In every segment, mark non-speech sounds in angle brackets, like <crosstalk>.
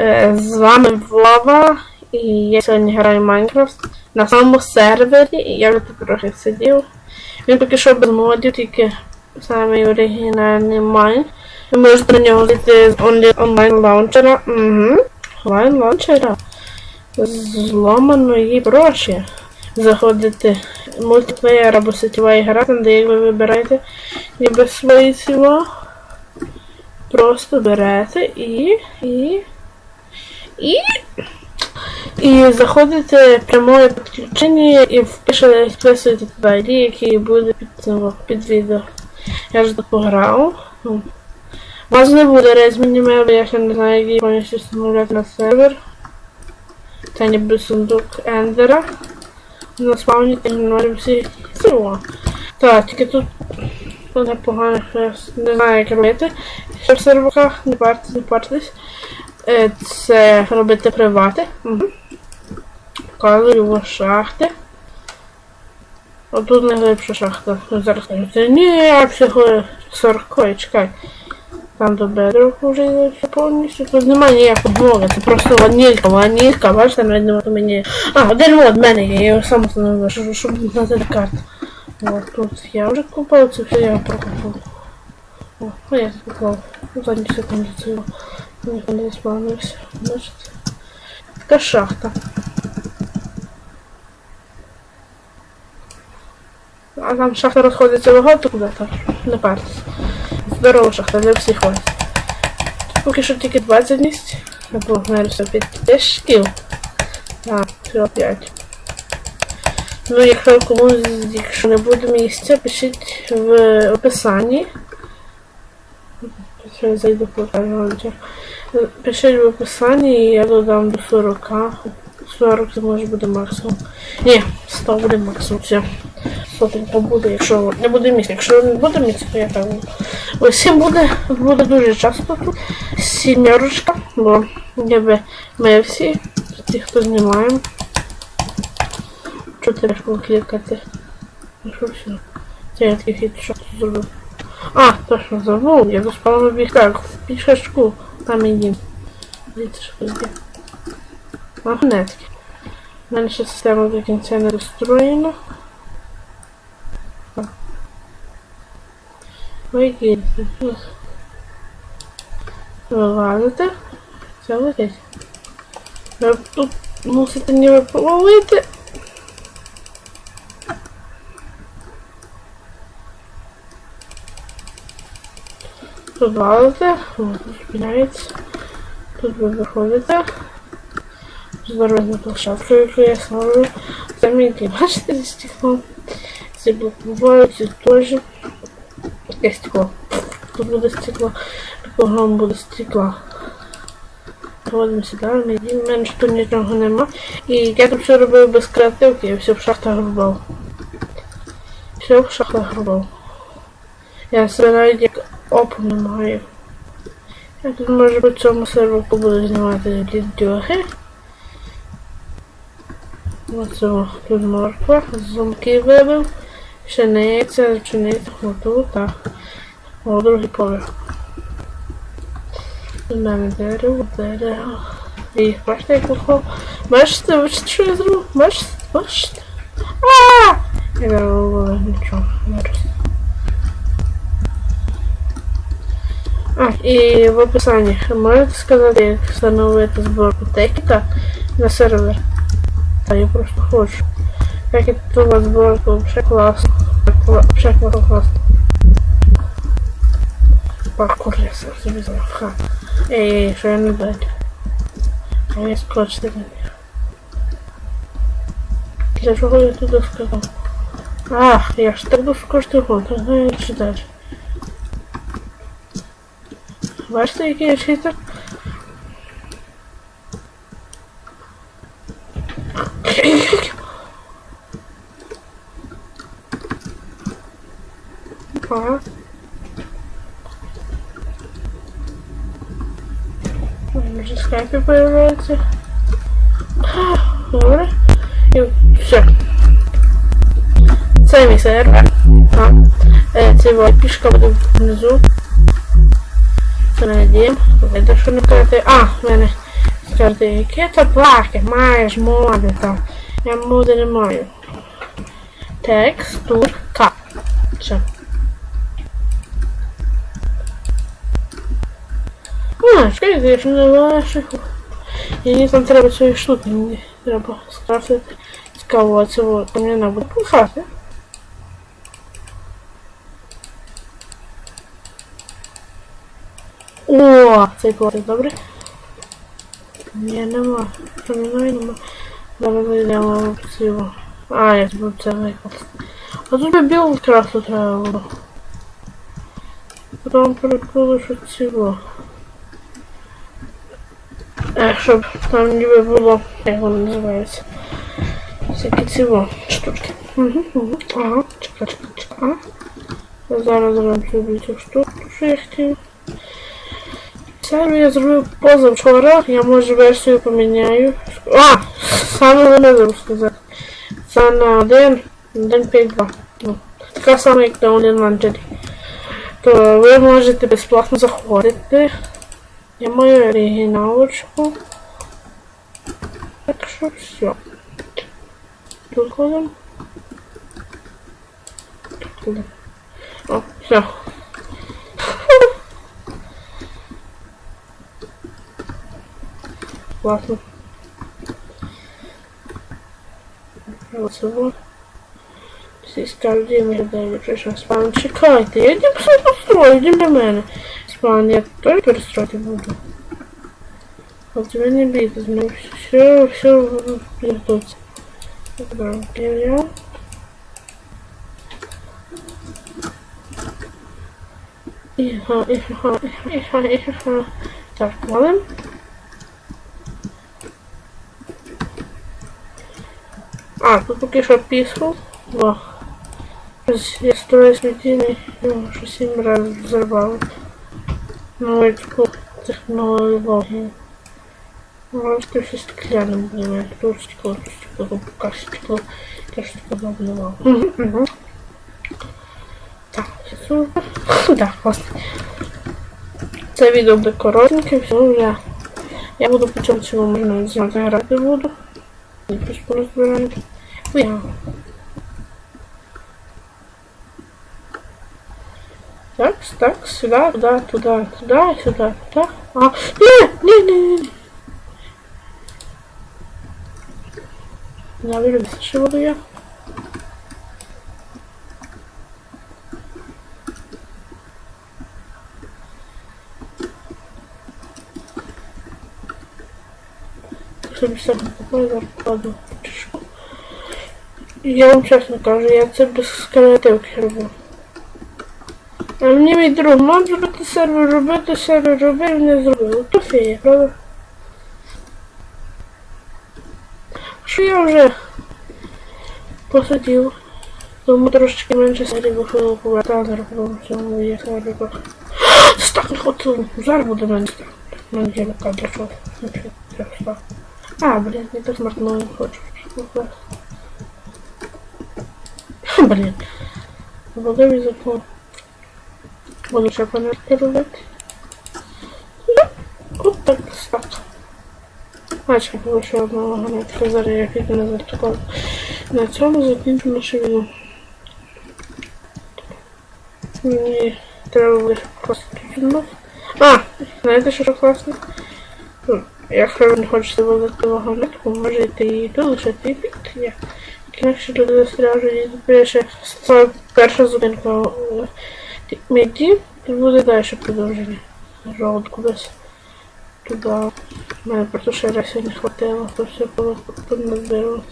Е, З вами Вова, і я сьогодні граю в Майнкрафт на самому сервері, я вже тут трохи сидів. Він поки що без модів, тільки самий оригінальний Майн. Ви можете на нього зайти з онлайн лаунчера. Угу. Онлайн лаунчера. Зломаної гроші. Заходите мультиплеєр або сетєва гра, там де ви вибираєте ніби свої ціло. Просто берете і. і. І. І заходите прямое підключення і вписуєте туди ID, який буде під, цим, під відео. Я ж так пограв. Ну. У вас не буде резмінімейл, я ще не знаю, який повністю встановляти на сервер. Це ніби сундук Ендера. На спавні ігнорив всі цього. Так, тільки тут непогано, що я не знаю, як робити. Ще в серваках, не партись, не партись. Е, Це робити привати. Угу. Показую його шахти. Отут найглибша шахта. Зараз кажу, ні, всього 40, чекай. Там до бедроку вже йде повністю. Тут немає ніякого блога, це просто ванілька, ванілька, бачите, навіть немає там мені. А, один мод в мене є, я його сам встановив, щоб, щоб знати карту. От тут я вже купив, це все я прокупив. О, ну я поклав. Задні секунди цього. Не спавнився. Бачите? Така шахта. А там шахта розходиться багато куди так. Не партись. Здорова шахта для всіх вас. Тут поки що тільки 20 місць. Або мерся під тишків. Так, всього 5. Ну, якщо комусь, якщо не буде місця, пишіть в описанні. Зараз зайду покажу. Пишіть в описанні і я додам до 40. 40 це може буде максимум. Ні, 100 буде максимум. Все. Сотенько буде, якщо не буде місця. Якщо не буде місця, то я так буду. Усім буде, буде дуже часто тут. Сімерочка, бо ніби ми всі, ті, хто знімаємо. Що треба поклікати? Ну що все? Це я такий що зробив. А, точно забув, я доспав на біг. В пішечку, там дім. Дивіться, що тут є. Магнетки. У мене ще система до кінця не розстроєна. Вийдіть. Вилазите. Це летить. Тут мусите ніби повалити. Валите, вот, спиняється. Тут ви виходите. Здоров'я площадку, яку я ставлю. Замітки, бачите, зі стеклом. Ці блокуваються теж. Таке стекло. Тут буде стекло. Кругом буде стекло. Проводимо сюди, ми йдемо, в мене тут нічого нема. І я тут все робив без креативки, я все в шахтах робив. Все в шахтах робив. Я себе навіть як оп не маю. Я тут може по цьому серверку буду знімати відеоги. Оце тут морква, зумки вибив, пшениця, пшениця, отут, так. О, другий поверх. У мене дерево, дерево. І бачите, як попав. Бачите, бачите, що я зробив? Бачите, бачите? Ааа! Я дерево, нічого, не росте. А, і в описанні можете сказати, як встановити зборку текіта на сервер. Та я просто хочу. Як і тут зборку, взагалі класно. Взагалі класно класно. Паркур я зробив. Ха. Ей, ей, що я не бачу. А я на них. Для чого я туди сказав? Ах, я ж так був скочити гон, тогда я читаю. Бачите, який я читер? Ага. Вже скайпі появляється. Добре. І все. Це мій сервер. Е, Це його пішка буде внизу. Не дім. Що не казати. А, в мене Завжди, яке то плахи, маєш моди там. Я моди не маю. Текстурка. Все. А, чекай, я ж не ваших. Мені там треба цієї штуки, мені треба скрафтити. Цікаво, а це от, мені треба пухати. О, цей платить, добре? Ні, нема. Промінуй нема. Зараз зайдемо в цього. А, я забув це викласти. А тут би білу красу треба було. Потім перекрили, що цього. Ех, щоб там ніби було, як воно називається. Всякі цього штучки. Ага, чекай, чекай, чекай. Зараз зроблю цю штуку, що я хотів. Це я зробив позавчора, я може версію поміняю. А! Саме можу сказати. Це на 1, 1.5.2. Ну, така сама, як на 1.1.4. То ви можете безплатно заходити. Я маю оригіналочку. Так що все. Тут ходимо. Тут ходимо. О, все. Класно. Вот. Всі скажуть, я виглядаю, прийшов спан. Чекайте, я йду все построю, йди до мене. Спан, я теж перестроїти буду. От ви не бійтесь, ну все, все підготується. Добре, я. Іга, іга, іга, іга, іга. Так, валим. А, тут поки що пісхов. О. Щось Я строю смітіння, його що сім разів взорвали. Ну, таку технологію. Может, все стеклянным будет. Тут стекло, тут стекло, пока стекло. Так что подобного. Так. Так, класно. Це відео буде коротеньке, все вже. Я буду по чому цього можна знати грати буду. Якось порозбирати. Я. Так, так, сюда, туда, туда, туда, сюда, туда. А, не, не, не, не. Я що буду я. Щоб все купую зарплату. Я вам чесно кажу, я це без креативки роблю. А мені мій друг мав зробити сервер, робити сервер, робив, не зробив. То фея, правда? Що я вже посадив. Тому трошечки менше серії виходило повертати в цьому є сервер. Це так <gasps> не хотіло. Зараз буде так. Мене є лука для чого. А, блін, я так смартно не хочу. Блін. Обладовий закон. Буду ще панельки робити. От так, так. Бачка було ще одного ганетка, зараз я піду на зартикон. На цьому закінчу наше відео. Мені треба буде класти тут. А, знаєте, що класно? Якщо ви не хочете велику вагонетку, можете її тут лишити і піти. Інакше люди застряжуть і пише перша зупинка меді, і буде далі продовження. Жовтку десь туди. Мене раз не хватило, то все було подназбиралося.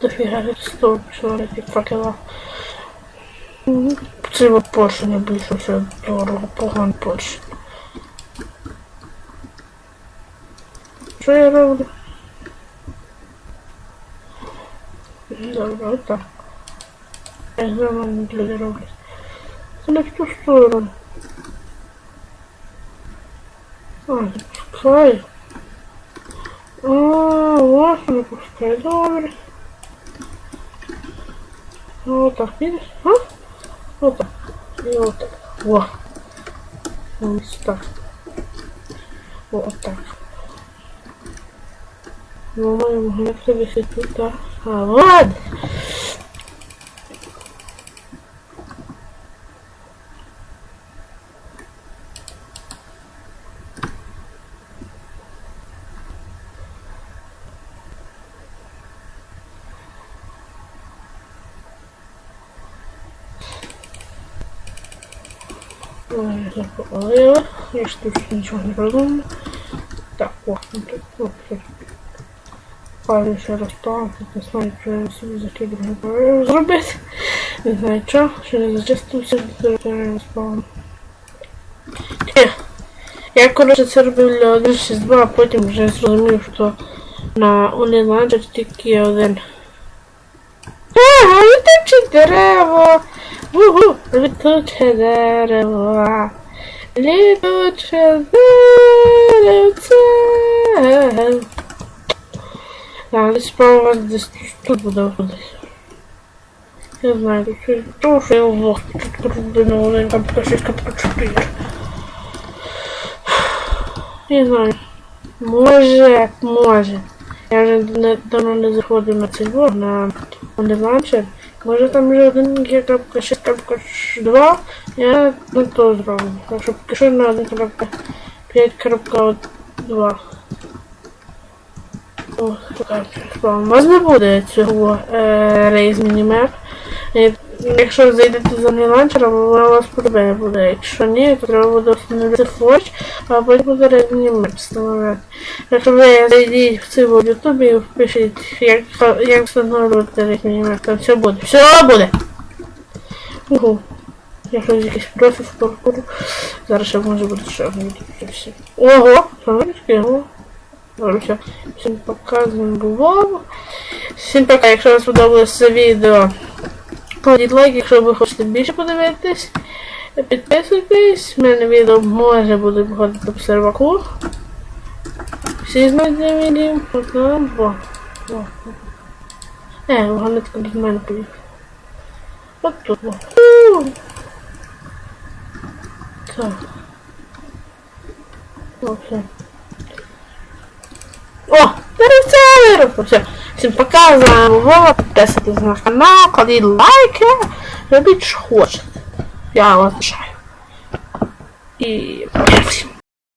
Дофіга пішла на ті факела. Це от Польща не більше все дорого, погано Польща. Що я роблю? Добре, отак. Я нормально люди роблять. Це не в ту сторону. А, не пускай. А, вас не пускай. Вот так, видишь? А? Вот так. И вот так. Во. Вот так. О, так. Ну, маємо як тобі тут, так. А, вот! Ой, запалила. Я ж тут нічого не о, ще раз там, тут знаю, що я собі закидав не повинен зробити. Не знаю що, що не зачистився, зараз спав. Я, коротше, це робив для 1.6.2, а потім вже зрозумів, що на Uniluncher тільки один. Ага, летуче дерево! Угу, дерево. Летуче деревце. Так, десь справа десь тут виходить. Я знаю, тут щось, то, що я влог тут роблю, один капка 6, капка 4. Не знаю. Може, може. Я вже не, давно не заходив на цей блог, на ланчер. Може там вже один є крапка 6, крапка 2. Я на то зроблю. Так що поки що на 1 крапка 5, крапка 2. О, така. У вас не буде цього е, рейз мінімеп. Якщо зайдете за ланчером, вона у вас подобає буде. Якщо ні, то треба буде встановити форч, а потім буде рейз мінімеп встановити. Якщо ви зайдіть в цей в ютубі і впишіть, як, як встановлювати рейз мінімеп, там все буде. Все буде! Угу. Я щось якийсь профіль в паркуру. Зараз ще може бути ще одне. Ого! Ого. Все. Всім пока, з вами був. Всім пока, якщо вам сподобалось це відео, кладіть лайк, якщо ви хочете більше подивитись. Підписуйтесь, в мене відео може буде виходити по серваку. Всі знають, де відео. Одна, два. О. Е, вагонетка до мене поїхав. От тут. О. У. Так. О, все. О. Все. Всім пока, з вами був Вова, підписуйтесь на канал, кладіть лайки, робіть що хочете. Я вас лишаю. І всім